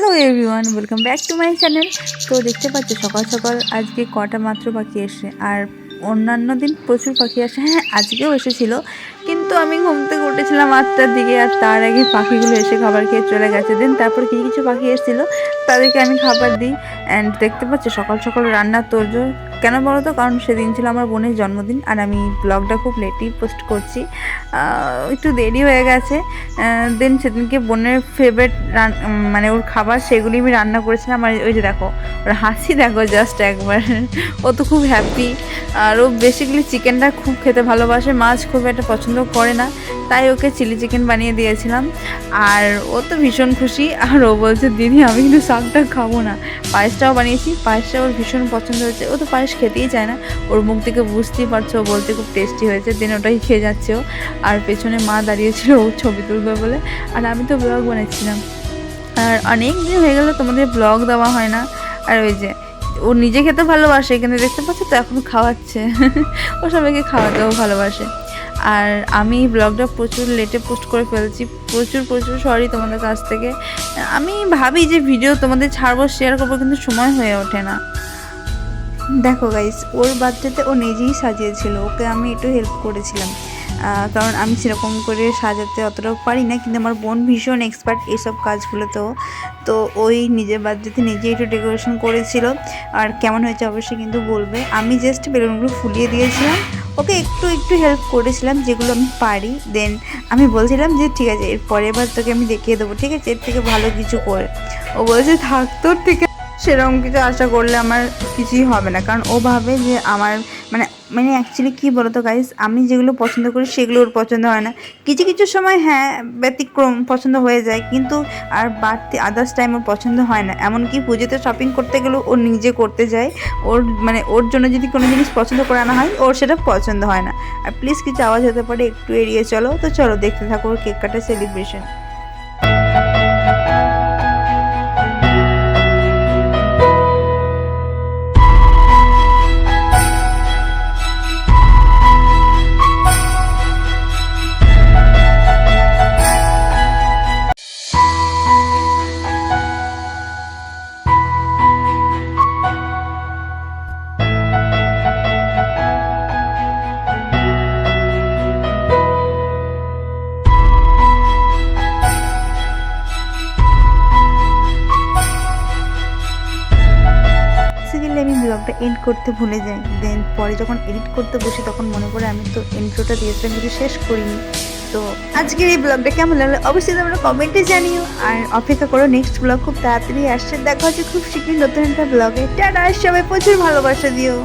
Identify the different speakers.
Speaker 1: Hello everyone, welcome back to my channel. তো দেখতে পাচ্ছ সকাল সকাল আজকে কটা মাত্র পাখি এসে, আর অন্যান্য দিন প্রচুর পাখি আসে। হ্যাঁ আজকেও এসেছিল, কিন্তু আমি ঘুম থেকে উঠেছিলাম আটটার দিকে, আর তার আগে পাখিগুলো এসে খাবার খেয়ে চলে গেছে। দেন তারপর কিছু কিছু পাখি এসেছিল, তাদেরকে আমি খাবার দিই। অ্যান্ড দেখতে পাচ্ছি সকাল সকাল রান্না, তোরজোর কেন বলো তো? কারণ সেদিন ছিল আমার বোনের জন্মদিন আর আমি ব্লগটা খুব লেটই পোস্ট করছি। একটু দেরি হয়ে গেছে। দেন সেদিনকে বোনের ফেভারিট মানে ওর খাবার সেগুলি আমি রান্না করেছিলাম। আর ওই যে দেখো, ওর হাসি দেখো জাস্ট একবার। ও তো খুব হ্যাপি আর ও বেসিক্যালি চিকেনটা খুব খেতে ভালোবাসে, মাছ খুব একটা পছন্দ করে না। তাই ওকে চিলি চিকেন বানিয়ে দিয়েছিলাম। আর ও তো ভীষণ খুশি, আর ও বলছে, দিদি, আমি কিন্তু শাকটা খাব না। পায়েসটাও বানিয়েছি, পায়েসটা ওর ভীষণ পছন্দ হয়েছে। ও তো পায়েস খেতেই চায় না, ওর মুখ থেকে বুঝতেই পারছ, ও বলতে খুব টেস্টি হয়েছে। দেন ওটাই খেয়ে যাচ্ছে ও। আর পেছনে মা দাঁড়িয়েছিল ও ছবি তুলবে বলে, আর আমি তো ব্লগ বানাচ্ছিলাম আর অনেক দিন হয়ে গেল, তোমাদের ব্লগ দেওয়া হয় না। আর ওই যে, ও নিজে খেতে ভালোবাসে এখানে দেখতে পাচ্ছ তো এখন খাওয়াচ্ছে। ও সবাইকে খাওয়াতেও ভালোবাসে। আর আমি ব্লগটা প্রচুর লেটে পোস্ট করে ফেলছি। প্রচুর প্রচুর সরি তোমাদের কাছ থেকে। আমি ভাবি যে ভিডিও তোমাদের ছাড়বো শেয়ার করব, কিন্তু সময় হয়ে ওঠে না। দেখো গাইস ওর বার্থডেতে ও নিজেই সাজিয়েছিল। ওকে আমি একটু হেল্প করেছিলাম। কারণ আমি সেরকম করে সাজাতে অতটাও পারি না, কিন্তু আমার বোন ভীষণ এক্সপার্ট এইসব কাজগুলোতেও। তো ওই নিজের বার্থডেতে নিজেই একটু ডেকোরেশন করেছিল। আর কেমন হয়েছে অবশ্যই কিন্তু বলবে। আমি জাস্ট বেলুনগুলো ফুলিয়ে দিয়েছিলাম। ওকে একটু একটু হেল্প করেছিলাম যেগুলো আমি পারি। দেন আমি বলছিলাম যে, ঠিক আছে, এর পরের বার তোকে আমি দেখিয়ে দেবো, ঠিক আছে? এর থেকে ভালো কিছু করে। ও বলছে থাকতো থেকে। সেরকম কিছু আশা করলে আমার কিছুই হবে না। কারণ ও ভাবে যে আমার মানে মানে অ্যাকচুয়ালি কী বলতো গাইস আমি যেগুলো পছন্দ করি সেগুলো ওর পছন্দ হয় না। কিছু কিছু সময় হ্যাঁ ব্যতিক্রম পছন্দ হয়ে যায়, কিন্তু আর বাড়তি আদার্স টাইম ওর পছন্দ হয় না। এমনকি পুজোতে শপিং করতে গেলেও ও নিজে করতে যায়। ওর মানে ওর জন্য যদি কোনো জিনিস পছন্দ করে আনা হয়, ওর সেটা পছন্দ হয় না। আর প্লিজ কিছু আওয়াজ হতে পারে, একটু এড়িয়ে চলো। তো চলো, দেখতে থাকো ওর কেক কাটা সেলিব্রেশন ব্লগটা এন্ড করতে ভুলে যাই। দেন পরে যখন এডিট করতে বসি তখন মনে করে আমি তো ইন্ট্রোটা দিয়েছিলাম কিন্তু শেষ করিনি। তো আজকের এই ব্লগটা কেমন লাগল অবশ্যই তোমরা কমেন্টে জানিও। আর অপেক্ষা করো নেক্সট ব্লগ খুব তাড়াতাড়ি আসছে। দেখা হচ্ছে খুব শীঘ্রই নতুন একটা ব্লগে টাটা! সবাই প্রচুর ভালোবাসা দিও।